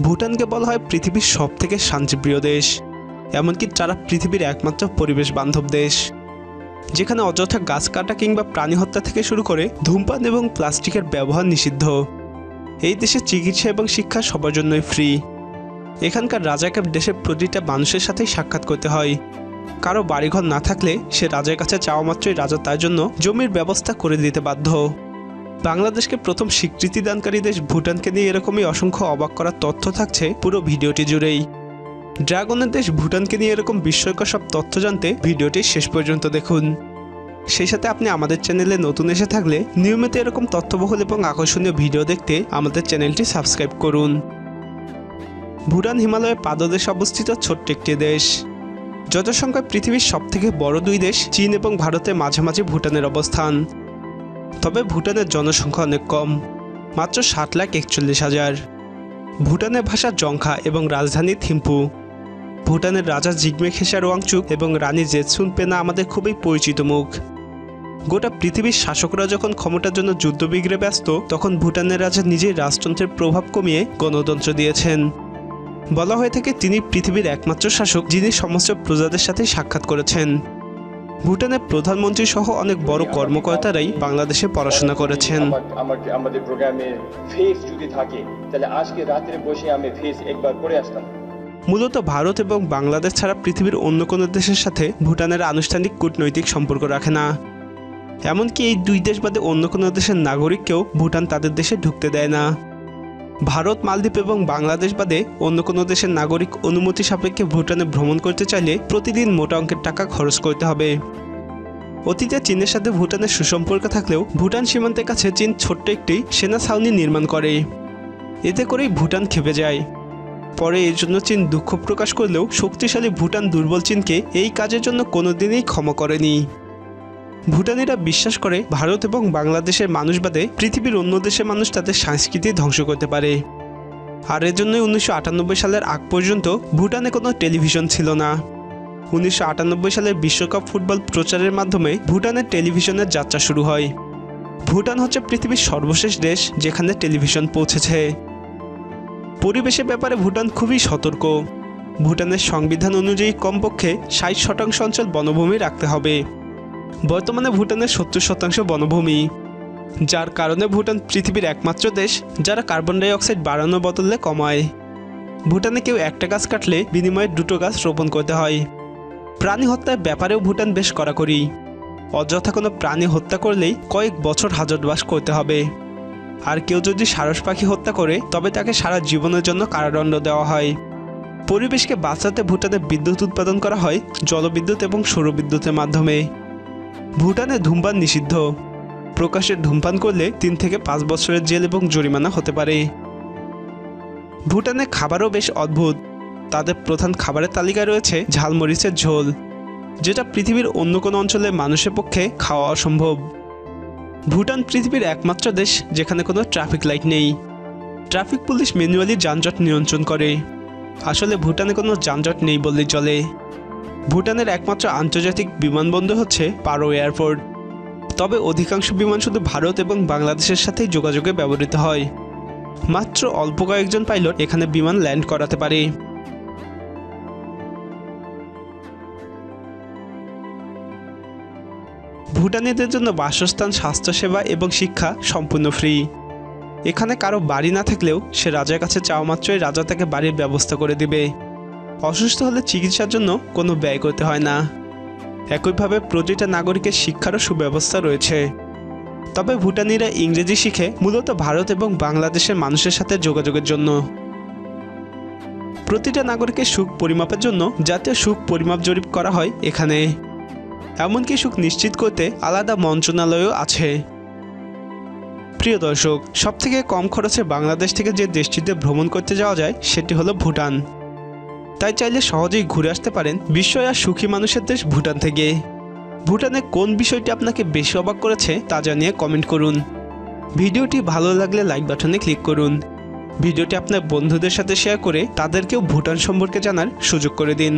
ভুটানকে বলা হয় পৃথিবীর সব থেকে শান্তিপ্রিয় দেশ, এমনকি তারা পৃথিবীর একমাত্র পরিবেশ বান্ধব দেশ। যেখানে অযথা গাছ কাটা কিংবা প্রাণী হত্যা থেকে শুরু করে ধূমপান এবং প্লাস্টিকের ব্যবহার নিষিদ্ধ। এই দেশে চিকিৎসা এবং শিক্ষা সবার জন্যই ফ্রি এখানকার রাজাকে দেশের প্রতিটা মানুষের সাথেই সাক্ষাৎ করতে হয়। কারও বাড়িঘর না থাকলে সে রাজার কাছে চাওয়া মাত্রই রাজা তার জন্য জমির ব্যবস্থা করে দিতে বাধ্য। বাংলাদেশকে প্রথম স্বীকৃতি দানকারী দেশ ভুটানকে নিয়ে এরকমই অসংখ্য অবাক করার তথ্য থাকছে পুরো ভিডিওটি জুড়েই। ড্রাগনের দেশ ভুটানকে নিয়ে এরকম বিস্ময়কর সব তথ্য জানতে ভিডিওটি শেষ পর্যন্ত দেখুন। সেই সাথে আপনি আমাদের চ্যানেলে নতুন এসে থাকলে নিয়মিত এরকম তথ্যবহুল এবং আকর্ষণীয় ভিডিও দেখতে আমাদের চ্যানেলটি সাবস্ক্রাইব করুন। ভুটান হিমালয়ের পাদদেশে অবস্থিত ছোট্ট একটি দেশ। জনসংখ্যায় পৃথিবীর সবথেকে বড় দুই দেশ, চীন এবং ভারতের মাঝামাঝি ভুটানের অবস্থান। তবে ভুটানের জনসংখ্যা অনেক কম, মাত্র সাত লাখ একচল্লিশ হাজার। ভুটানের ভাষা জংখা এবং রাজধানী থিম্পু। ভুটানের রাজা জিগমে খেসার ওয়াংচুক এবং রানী জেতসুন পেনা আমাদের খুবই পরিচিত মুখ। গোটা পৃথিবীর শাসকরা যখন ক্ষমতার জন্য যুদ্ধবিগ্রে ব্যস্ত, তখন ভুটানের রাজা নিজেই রাজতন্ত্রের প্রভাব কমিয়ে গণতন্ত্র দিয়েছেন। বলা হয়ে থাকে, তিনি পৃথিবীর একমাত্র শাসক যিনি সমস্ত প্রজাদের সাথে সাক্ষাৎ করেছেন। ভুটানের প্রধানমন্ত্রী সহ অনেক বড় কর্মকর্তারাই বাংলাদেশে পড়াশোনা করেছেন। আমাদের প্রোগ্রামে ফেস যদি থাকে তাহলে আজকে রাত্রে বসে আমি ফেস একবার করে আসতাম। মূলত ভারত এবং বাংলাদেশ ছাড়া পৃথিবীর অন্য কোনো দেশের সাথে ভুটানের আনুষ্ঠানিক কূটনৈতিক সম্পর্ক রাখে না। এমনকি এই দুই দেশ বাদে অন্য কোনো দেশের নাগরিককেও ভুটান তাদের দেশে ঢুকতে দেয় না। ভারত, মালদ্বীপ এবং বাংলাদেশ বাদে অন্য কোনো দেশের নাগরিক অনুমতি সাপেক্ষে ভুটানে ভ্রমণ করতে চাইলে প্রতিদিন মোটা অঙ্কের টাকা খরচ করতে হবে। অতীতে চীনের সাথে ভুটানের সুসম্পর্ক থাকলেও ভুটান সীমান্তের কাছে চীন ছোট্ট একটি সেনা ছাউনি নির্মাণ করে। এতে করেই ভুটান খেপে যায়। পরে এর জন্য চীন দুঃখ প্রকাশ করলেও শক্তিশালী ভুটান দুর্বল চীনকে এই কাজের জন্য কোনোদিনই ক্ষমা করেনি। ভুটানিরা বিশ্বাস করে ভারত এবং বাংলাদেশের মানুষ বাদে পৃথিবীর অন্য দেশের মানুষ তাদের সংস্কৃতি ধ্বংস করতে পারে। আর এর জন্যই উনিশশো সালের আগ পর্যন্ত ভুটানে কোনো টেলিভিশন ছিল না। উনিশশো আটানব্বই সালের বিশ্বকাপ ফুটবল প্রচারের মাধ্যমে ভুটানের টেলিভিশনের যাত্রা শুরু হয়। ভুটান হচ্ছে পৃথিবীর সর্বশেষ দেশ যেখানে টেলিভিশন পৌঁছেছে। পরিবেশের ব্যাপারে ভুটান খুবই সতর্ক। ভুটানের সংবিধান অনুযায়ী কমপক্ষে ষাট শতাংশ অঞ্চল বনভূমি রাখতে হবে। বর্তমানে ভুটানের সত্তর শতাংশ বনভূমি। যার কারণে ভুটান পৃথিবীর একমাত্র দেশ, যারা কার্বন ডাই অক্সাইড বাড়ানোর বদলে কমায়। ভুটানে কেউ একটা গাছ কাটলে বিনিময়ে দুটো গাছ রোপণ করতে হয়। প্রাণী হত্যার ব্যাপারেও ভুটান বেশ কড়াকড়ি। অযথা কোনো প্রাণী হত্যা করলেই কয়েক বছর হাজতবাস করতে হবে। আর কেউ যদি সারস পাখি হত্যা করে, তবে তাকে সারা জীবনের জন্য কারাদণ্ড দেওয়া হয়। পরিবেশকে বাঁচাতে ভুটানে বিদ্যুৎ উৎপাদন করা হয় জলবিদ্যুৎ এবং সৌরবিদ্যুতের মাধ্যমে। ভুটানে ধূমপান নিষিদ্ধ। প্রকাশ্যে ধূমপান করলে তিন থেকে পাঁচ বছরের জেল এবং জরিমানা হতে পারে। ভুটানে খাবারও বেশ অদ্ভুত। তাদের প্রধান খাবারের তালিকায় রয়েছে ঝালমরিচের ঝোল, যেটা পৃথিবীর অন্য কোনো অঞ্চলের মানুষের পক্ষে খাওয়া অসম্ভব। ভুটান পৃথিবীর একমাত্র দেশ, যেখানে কোনো ট্রাফিক লাইট নেই। ট্রাফিক পুলিশ ম্যানুয়ালি যানজট নিয়ন্ত্রণ করে। আসলে ভুটানে কোনো যানজট নেই বললেই চলে। ভুটানের একমাত্র আন্তর্জাতিক বিমানবন্দর হচ্ছে পারো এয়ারপোর্ট। তবে অধিকাংশ বিমান শুধু ভারত এবং বাংলাদেশের সাথেই যোগাযোগে ব্যবহৃত হয়। মাত্র অল্প কয়েকজন পাইলট এখানে বিমান ল্যান্ড করাতে পারে। ভুটানিদের জন্য বাসস্থান, স্বাস্থ্যসেবা এবং শিক্ষা সম্পূর্ণ ফ্রি। এখানে কারও বাড়ি না থাকলেও সে রাজার কাছে চাওয়া মাত্রই রাজা তাকে বাড়ির ব্যবস্থা করে দিবে। অসুস্থ হলে চিকিৎসার জন্য কোনো ব্যয় করতে হয় না। একইভাবে প্রতিটা নাগরিকের শিক্ষারও সুব্যবস্থা রয়েছে। তবে ভুটানিরা ইংরেজি শিখে মূলত ভারত এবং বাংলাদেশের মানুষের সাথে যোগাযোগের জন্য। প্রতিটা নাগরিকের সুখ পরিমাপের জন্য জাতীয় সুখ পরিমাপ জরিপ করা হয় এখানে। এমনকি সুখ নিশ্চিত করতে আলাদা মন্ত্রণালয়ও আছে। প্রিয় দর্শক, সবথেকে কম খরচে বাংলাদেশ থেকে যে দেশটিতে ভ্রমণ করতে যাওয়া যায় সেটি হলো ভুটান। তাই চাইলে সহজেই ঘুরে আসতে পারেন বিস্ময় আর সুখী মানুষের দেশ ভুটান থেকে। ভুটানে কোন বিষয়টি আপনাকে বেশি অবাক করেছে তা জানিয়ে কমেন্ট করুন। ভিডিওটি ভালো লাগলে লাইক বাটনে ক্লিক করুন। ভিডিওটি আপনার বন্ধুদের সাথে শেয়ার করে তাদেরকেও ভুটান সম্পর্কে জানার সুযোগ করে দিন।